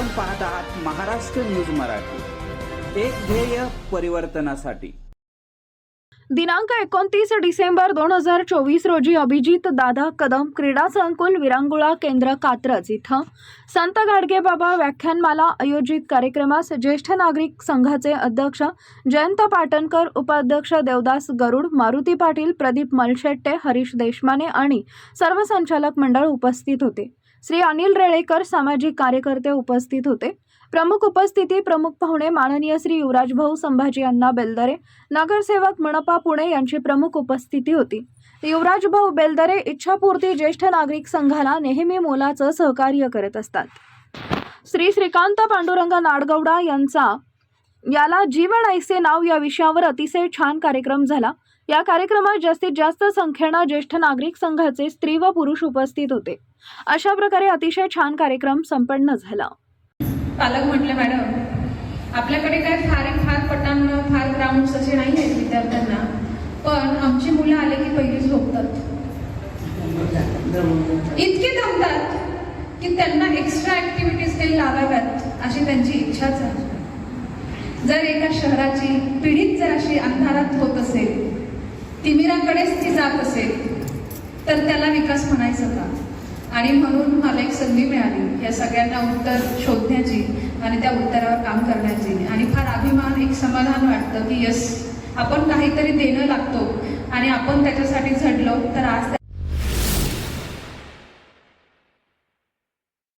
Maharashtra news Marathi. एक ध्येय परिवर्तनासाठी. दिनांक एकोणतीस डिसेंबर दोन हजार चोवीस रोजी अभिजित दादा कदम क्रीडा संकुल विरांगुळा केंद्र कात्रज इथं संत गाडगेबाबा व्याख्यानमाला आयोजित कार्यक्रमास ज्येष्ठ नागरिक संघाचे अध्यक्ष जयंत पाटणकर उपाध्यक्ष देवदास गरुड मारुती पाटील प्रदीप मलशेट्टे हरीश देशमाने आणि सर्व संचालक मंडळ उपस्थित होते. श्री अनिल रेळेकर सामाजिक कार्यकर्ते उपस्थित होते. प्रमुख उपस्थिती प्रमुख पाहुणे माननीय श्री युवराज भाऊ संभाजी अण्णा बेलदरे नगरसेवक मनपा पुणे यांची प्रमुख उपस्थिती होती. युवराज भाऊ बेलदरे इच्छापूर्ती ज्येष्ठ नागरिक संघाला नेहमी मोलाचं सहकार्य करत असतात. श्री श्रीकांत पांडुरंग नाडगौडा यांचा याला जीवन ऐसे नाव या विषयावर अतिशय छान कार्यक्रम झाला. या कार्यक्रमात जास्तीत जास्त संख्येनं ज्येष्ठ नागरिक संघाचे स्त्री व पुरुष उपस्थित होते. अशा प्रकारे अतिशय छान कार्यक्रम संपन्न झाला. पालक म्हटले मॅडम आपल्याकडे काय फार फार पटांना फार ग्राउंड असे नाही आहेत विद्यार्थ्यांना. पण आमची मुलं आले की पहिली झोपतात. इतके दमतात की त्यांना एक्स्ट्रा ऍक्टिव्हिटीज काही लावाव्यात अशी त्यांची इच्छाच आहे. जर एका शहराची पिढीत जर अशी अंधारात होत तिमिराकडेच ती जात असेल तर त्याला विकास म्हणायचं का आणि म्हणून मला एक संधी मिळाली. या सगळ्यांना उत्तर शोधण्याची आणि त्या उत्तरावर काम करण्याची. आणि फार अभिमान एक समाधान वाटतं की यस आपण काहीतरी देणं लागतो आणि आपण त्याच्यासाठी झडलो तर आज